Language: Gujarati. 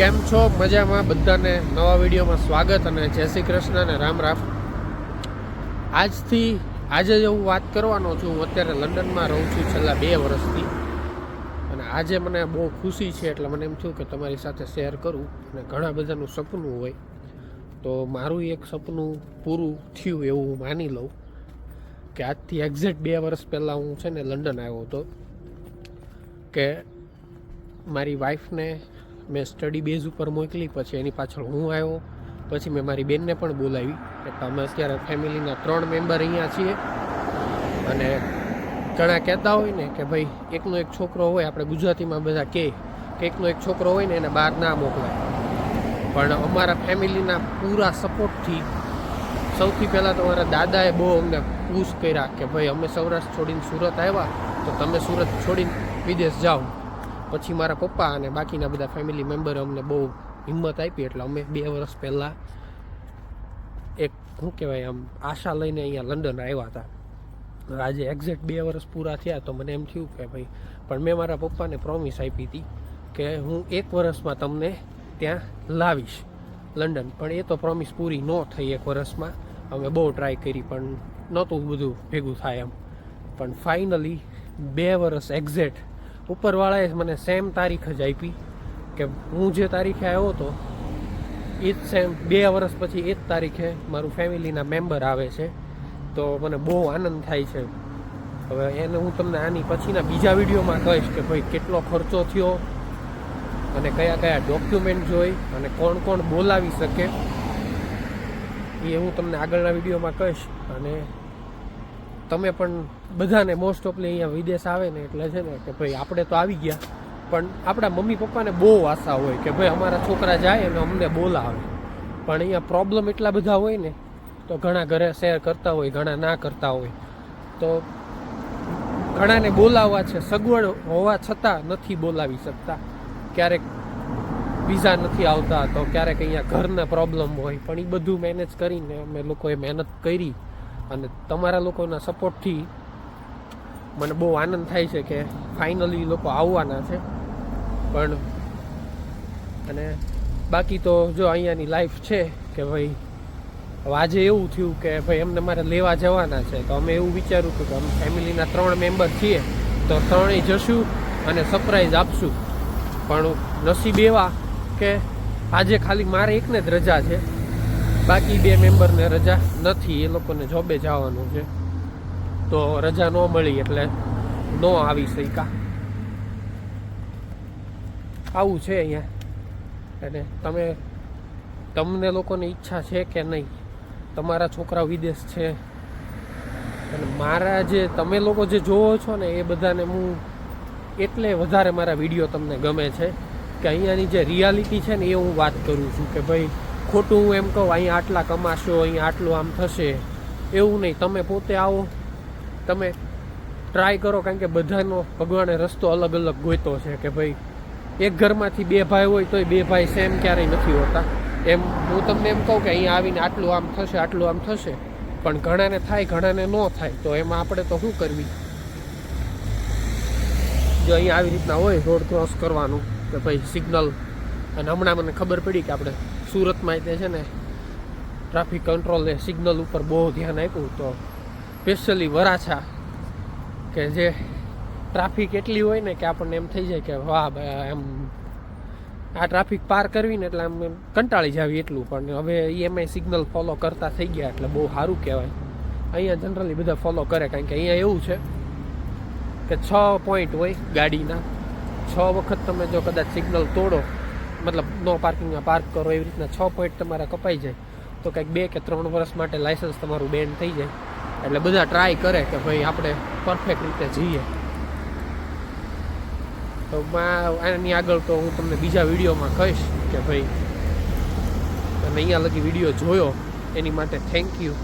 કેમ છો? મજામાં? બધાને નવા વિડીયોમાં સ્વાગત અને જય શ્રી કૃષ્ણ અને રામ રામ. આજથી, આજે જ હું વાત કરવાનો છું. હું અત્યારે લંડનમાં રહું છું છેલ્લા બે વર્ષથી. અને આજે મને બહુ ખુશી છે એટલે મને એમ થયું કે તમારી સાથે શેર કરું અને ઘણા બધાનું સપનું હોય. તો મારું એક સપનું પૂરું થયું એવું હું માની લઉં કે આજથી એક્ઝેક્ટ બે વર્ષ પહેલાં હું છે ને લંડન આવ્યો હતો. કે મારી વાઈફને મેં સ્ટડી બેઝ ઉપર મોકલી, પછી એની પાછળ હું આવ્યો. પછી મેં મારી બેનને પણ બોલાવી એટલે અમે અત્યારે ફેમિલીના ત્રણ મેમ્બર અહીંયા છીએ. અને ઘણા કહેતા હોય ને કે ભાઈ, એકનો એક છોકરો હોય, આપણે ગુજરાતીમાં બધા કહે કે એકનો એક છોકરો હોય ને એને બહાર ના મોકલાય. પણ અમારા ફેમિલીના પૂરા સપોર્ટથી સૌથી પહેલાં તો મારા દાદાએ બહુ અમને પુશ કર્યા કે ભાઈ, અમે સૌરાષ્ટ્ર છોડીને સુરત આવ્યા, તો તમે સુરત છોડીને વિદેશ જાઓ. પછી મારા પપ્પા અને બાકીના બધા ફેમિલી મેમ્બરે અમને બહુ હિંમત આપી એટલે અમે બે વર્ષ પહેલાં એક, શું કહેવાય આમ, આશા લઈને અહીંયા લંડન આવ્યા હતા. આજે એક્ઝેક્ટ બે વર્ષ પૂરા થયા તો મને એમ થયું કે ભાઈ, પણ મેં મારા પપ્પાને પ્રોમિસ આપી હતી કે હું એક વર્ષમાં તમને ત્યાં લાવીશ લંડન પણ એ તો પ્રોમિસ પૂરી ન થઈ એક વર્ષમાં. અમે બહુ ટ્રાય કરી, પણ નહોતું બધું ભેગું થાય એમ. પણ ફાઇનલી બે વર્ષ એક્ઝેક્ટ ઉપરવાળાએ મને સેમ તારીખ જ આપી કે હું જે તારીખે આવ્યો હતો, એ જ સેમ બે વર્ષ પછી એ જ તારીખે મારું ફેમિલીના મેમ્બર આવે છે. તો મને બહુ આનંદ થાય છે. હવે એને હું તમને આની પછીના બીજા વિડીયોમાં કહીશ કે ભાઈ કેટલો ખર્ચો થયો અને કયા કયા ડોક્યુમેન્ટ જોઈ અને કોણ કોણ બોલાવી શકે, એ હું તમને આગળના વિડીયોમાં કહીશ. અને તમે પણ બધાને મોસ્ટ ઓફલી અહીંયા વિદેશ આવે ને એટલે છે ને કે ભાઈ આપણે તો આવી ગયા. પણ આપણા મમ્મી પપ્પાને બહુ આશા હોય કે ભાઈ અમારા છોકરા જાય અને અમને બોલાવે. પણ અહીંયા પ્રોબ્લેમ એટલા બધા હોય ને, તો ઘણા ઘરે શેર કરતા હોય, ઘણા ના કરતા હોય. તો ઘણાને બોલાવવા છે, સગવડ હોવા છતાં નથી બોલાવી શકતા. ક્યારેક વિઝા નથી આવતા, તો ક્યારેક અહીંયા ઘરના પ્રોબ્લેમ હોય. પણ એ બધું મેનેજ કરીને અમે લોકોએ મહેનત કરી. અને તમારા લોકોના સપોર્ટથી મને બહુ આનંદ થાય છે કે ફાઇનલી લોકો આવવાના છે. પણ અને બાકી તો જો અહીંયાની લાઈફ છે કે ભાઈ આજે એવું થયું કે ભાઈ એમને મારે લેવા જવાના છે. તો અમે એવું વિચાર્યું કે અમે ફેમિલીના ત્રણ મેમ્બર છીએ, તો ત્રણેય જશું અને સરપ્રાઈઝ આપશું. પણ નસીબ એવા કે આજે ખાલી મારે એકને જ રજા છે. બાકી બે મેમ્બરને રજા નથી, એ લોકોને જોબે જવાનું છે. તો રજા ન મળી એટલે ન આવી શક્યા. આવું છે અહીંયા. અને તમે, તમને લોકોને ઈચ્છા છે કે નહીં? તમારા છોકરા વિદેશ છે. અને મારા જે, તમે લોકો જે જોવો છો ને, એ બધાને હું એટલે વધારે મારા વીડિયો તમને ગમે છે કે અહીંયાની જે રિયાલિટી છે ને, એ હું વાત કરું છું કે ભાઈ ખોટું હું એમ કહું, અહીંયા આટલા કમાશો, અહીંયા આટલું આમ થશે. એવું નહીં, તમે પોતે આવો, તમે ટ્રાય કરો, કારણ કે બધાનો, ભગવાને રસ્તો અલગ અલગ ગોઈતો છે કે ભાઈ, એક ઘરમાંથી બે ભાઈ હોય તોય બે ભાઈ સેમ ક્યારેય નથી હોતા. એમ, હું તમને એમ કહું કે અહીંયા આવીને આટલું આમ થશે, આટલું આમ થશે, પણ ઘણાને થાય, ઘણાને ન થાય, તો એમાં આપણે તો શું કરવી? જો અહીંયા આવી રીતના હોય રોડ ક્રોસ કરવાનું, કે ભાઈ સિગ્નલ અને હમણાં મને ખબર પડી કે આપણે સુરતમાં તે છે ને ટ્રાફિક કંટ્રોલે સિગ્નલ ઉપર બહુ ધ્યાન આપ્યું તો સ્પેશિયલી વરાછા કે જે ટ્રાફિક એટલી હોય ને કે આપણને એમ થઈ જાય કે વાહ એમ આ ટ્રાફિક પાર કરવી ને એટલે આમ એમ કંટાળી જાવી એટલું. પણ હવે એમાંય સિગ્નલ ફોલો કરતા થઈ ગયા એટલે બહુ સારું કહેવાય. અહીંયા જનરલી બધા ફોલો કરે કારણ કે અહીંયા એવું છે કે છ પોઈન્ટ હોય ગાડીના, છ વખત તમે જો કદાચ સિગ્નલ તોડો મતલબ નો પાર્કિંગમાં પાર્ક કરો એવી રીતના છ પોઈન્ટ તમારા કપાઈ જાય. તો કંઈક બે કે ત્રણ વર્ષ માટે લાઇસન્સ તમારું બેન થઈ જાય. એટલે બધા ટ્રાય કરે કે ભાઈ આપણે પરફેક્ટ રીતે જઈએ. તો આની આગળ તો હું તમને બીજા વિડીયોમાં કહીશ કે ભાઈ, તમે અહીંયા લગી વીડિયો જોયો, એની માટે થેન્ક યુ